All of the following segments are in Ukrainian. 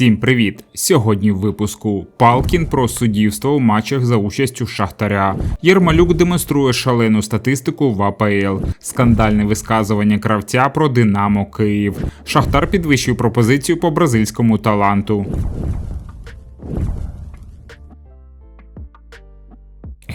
Всім привіт! Сьогодні в випуску Палкін про суддівство у матчах за участю Шахтаря. Єрмалюк демонструє шалену статистику в АПЛ, скандальне висказування кравця про Динамо Київ. Шахтар підвищив пропозицію по бразильському таланту.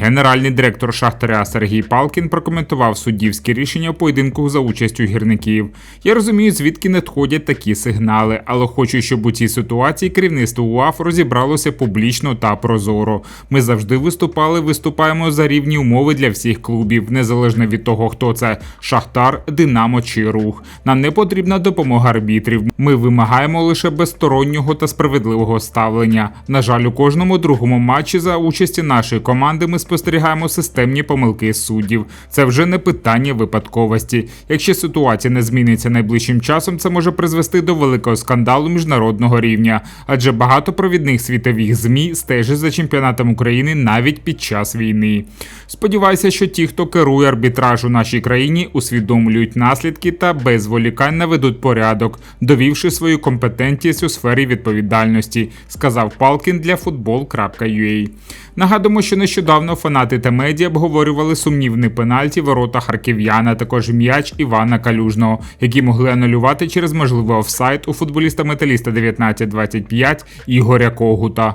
Генеральний директор Шахтаря Сергій Палкін прокоментував суддівське рішення у поєдинку за участю гірників. Я розумію, звідки надходять такі сигнали, але хочу, щоб у цій ситуації керівництво УАФ розібралося публічно та прозоро. Ми завжди виступали, виступаємо за рівні умови для всіх клубів, незалежно від того, хто це Шахтар, Динамо чи рух. Нам не потрібна допомога арбітрів. Ми вимагаємо лише безстороннього та справедливого ставлення. На жаль, у кожному другому матчі за участі нашої команди ми спостерігаємо системні помилки суддів. Це вже не питання випадковості. Якщо ситуація не зміниться найближчим часом, це може призвести до великого скандалу міжнародного рівня, адже багато провідних світових змі стежить за чемпіонатом України навіть під час війни. Сподіваюся, що ті, хто керує арбітраж у нашій країні, усвідомлюють наслідки та без зволікань наведуть порядок, довівши свою компетентність у сфері відповідальності, сказав Палкін для football.ua. Нагадуємо, що нещодавно фанати та медіа обговорювали сумнівний пенальті ворота харків'яна, також м'яч Івана Калюжного, які могли анулювати через можливий офсайт у футболіста металіста 1925 Ігоря Когута.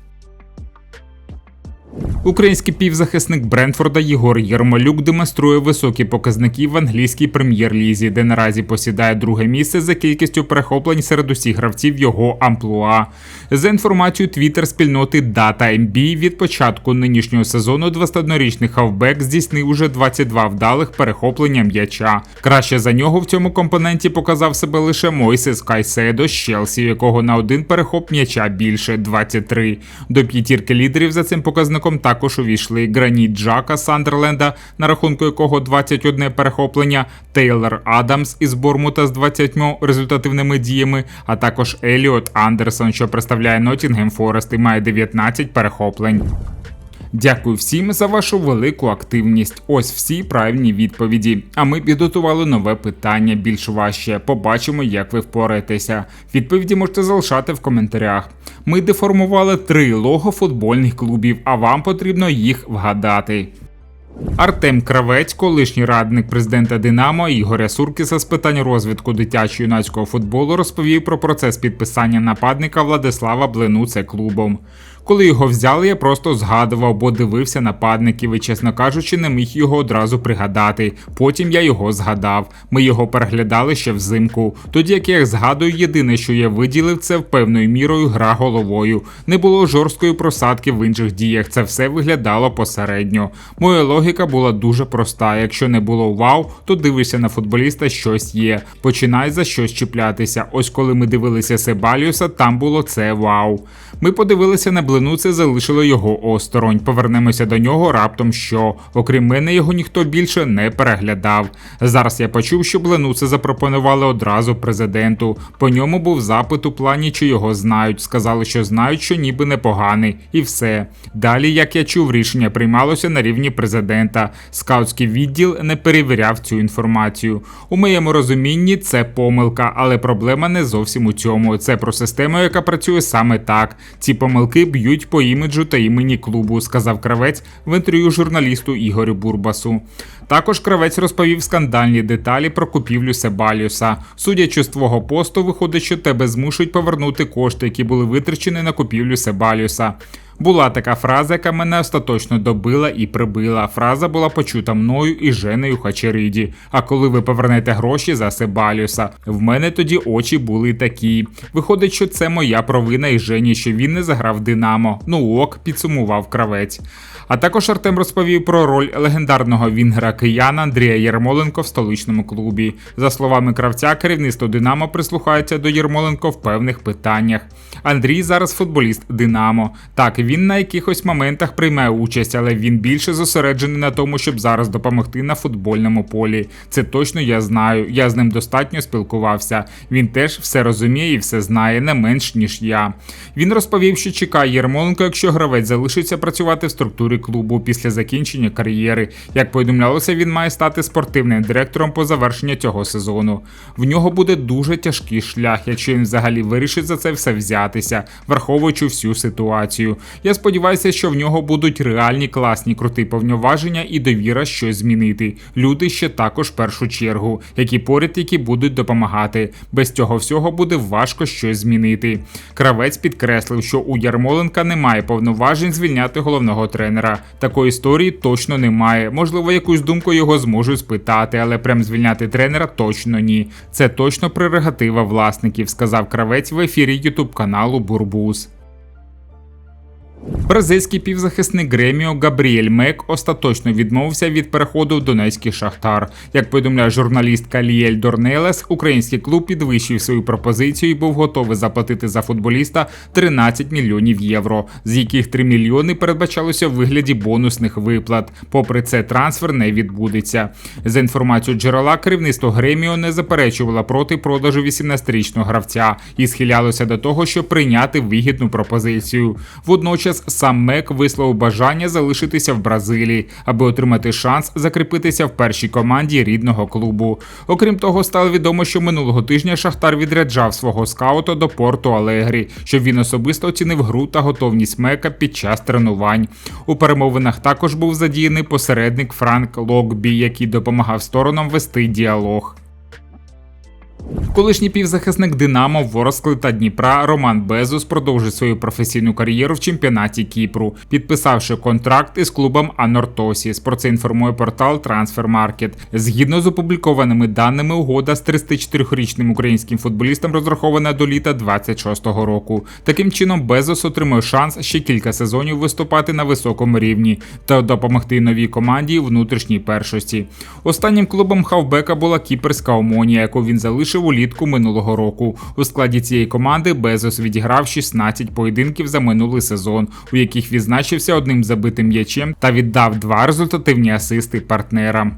Український півзахисник Брентфорда Єгор Єрмолюк демонструє високі показники в англійській прем'єр-лізі, де наразі посідає друге місце за кількістю перехоплень серед усіх гравців його амплуа. За інформацією твіттер спільноти DataMB, від початку нинішнього сезону 21-річний хавбек здійснив уже 22 вдалих перехоплення м'яча. Краще за нього в цьому компоненті показав себе лише Мойсес Кайседо з Челсі, якого на один перехоп м'яча більше 23. До п'ятірки лідерів за цим показником також увійшли Граніт Джака Сандерленда, на рахунку якого 21 перехоплення, Тейлор Адамс із Бормута з 20 результативними діями, а також Еліот Андерсон, що представляє Ноттінгем Форест і має 19 перехоплень. Дякую всім за вашу велику активність. Ось всі правильні відповіді. А ми підготували нове питання, більш важче. Побачимо, як ви впораєтеся. Відповіді можете залишати в коментарях. Ми деформували три лого футбольних клубів, а вам потрібно їх вгадати. Артем Кравець, колишній радник президента Динамо Ігоря Суркіса з питань розвитку дитячо-юнацького футболу, розповів про процес підписання нападника Владислава Бленуце клубом. Коли його взяли, я просто згадував, бо дивився нападників і, чесно кажучи, не міг його одразу пригадати. Потім я його згадав. Ми його переглядали ще взимку. Тоді, як я згадую, єдине, що я виділив, це певною мірою гра головою. Не було жорсткої просадки в інших діях. Це все виглядало посередньо. Моя логіка була дуже проста. Якщо не було вау, то дивишся на футболіста, щось є. Починай за щось чіплятися. Ось коли ми дивилися Себаліуса, там було це вау. Ми подивилися на блину, це залишило його осторонь. Повернемося до нього раптом що. Окрім мене, його ніхто більше не переглядав. Зараз я почув, що Бленуце запропонували одразу президенту. По ньому був запит у плані, чи його знають. Сказали, що знають, що ніби непоганий, і все. Далі, як я чув, рішення приймалося на рівні президента. Скаутський відділ не перевіряв цю інформацію. У моєму розумінні це помилка, але проблема не зовсім у цьому. Це про систему, яка працює саме так. Ці помилки б'ють по іміджу та імені клубу, сказав кравець в інтерв'ю журналісту Ігорю Бурбасу. Також кравець розповів скандальні деталі про купівлю Себаліуса. Судячи з твого посту, виходить, що тебе змушують повернути кошти, які були витрачені на купівлю Себаліуса. Була така фраза, яка мене остаточно добила і прибила. Фраза була почута мною і Женею Хачериді. А коли ви повернете гроші за Себаліуса, в мене тоді очі були такі. Виходить, що це моя провина і Жені, що він не заграв Динамо. Ну ок, підсумував кравець. А також Артем розповів про роль легендарного вінгера кияна Андрія Єрмоленко в столичному клубі. За словами кравця, керівництво Динамо прислухається до Єрмоленко в певних питаннях. Андрій зараз футболіст Динамо. Так, він Він на якихось моментах приймає участь, але він більше зосереджений на тому, щоб зараз допомогти на футбольному полі. Це точно я знаю. Я з ним достатньо спілкувався. Він теж все розуміє і все знає не менш ніж я. Він розповів, що чекає Єрмоленко, якщо гравець залишиться працювати в структурі клубу після закінчення кар'єри. Як повідомлялося, він має стати спортивним директором по завершенню цього сезону. В нього буде дуже тяжкий шлях, якщо він взагалі вирішить за це все взятися, враховуючи всю ситуацію. Я сподіваюся, що в нього будуть реальні класні крути повноваження і довіра щось змінити. Люди ще також в першу чергу, які поряд, які будуть допомагати. Без цього всього буде важко щось змінити. Кравець підкреслив, що у Ярмоленка немає повноважень звільняти головного тренера. Такої історії точно немає. Можливо, якусь думку його зможуть спитати, але прям звільняти тренера точно ні. Це точно прерогатива власників, сказав кравець в ефірі ютуб каналу Бурбус. Бразильський півзахисник Греміо Габріель Мек остаточно відмовився від переходу в Донецький Шахтар. Як повідомляє журналістка Ліель Дорнелес, український клуб підвищив свою пропозицію і був готовий заплатити за футболіста 13 мільйонів євро, з яких 3 мільйони передбачалося в вигляді бонусних виплат. Попри це, трансфер не відбудеться. За інформацією джерела, керівництво Греміо не заперечувало проти продажу 18-річного гравця і схилялося до того, щоб прийняти вигідну пропозицію. Водночас сам Мек висловив бажання залишитися в Бразилії, аби отримати шанс закріпитися в першій команді рідного клубу. Окрім того, стало відомо, що минулого тижня Шахтар відряджав свого скаута до порту Алегрі, щоб він особисто оцінив гру та готовність Мека під час тренувань. У перемовинах також був задіяний посередник Франк Локбі, який допомагав сторонам вести діалог. Колишній півзахисник Динамо, Ворскли та Дніпра Роман Безус продовжить свою професійну кар'єру в чемпіонаті Кіпру, підписавши контракт із клубом Анортосіс. Про це інформує портал Transfermarkt. Згідно з опублікованими даними, угода з 34-річним українським футболістом розрахована до літа 26-го року. Таким чином, Безос отримує шанс ще кілька сезонів виступати на високому рівні та допомогти новій команді внутрішній першості. Останнім клубом хавбека була кіперська Омонія, яку він залишив улітку минулого року. У складі цієї команди Безос відіграв 16 поєдинків за минулий сезон, у яких відзначився одним забитим м'ячем та віддав два результативні асисти партнерам.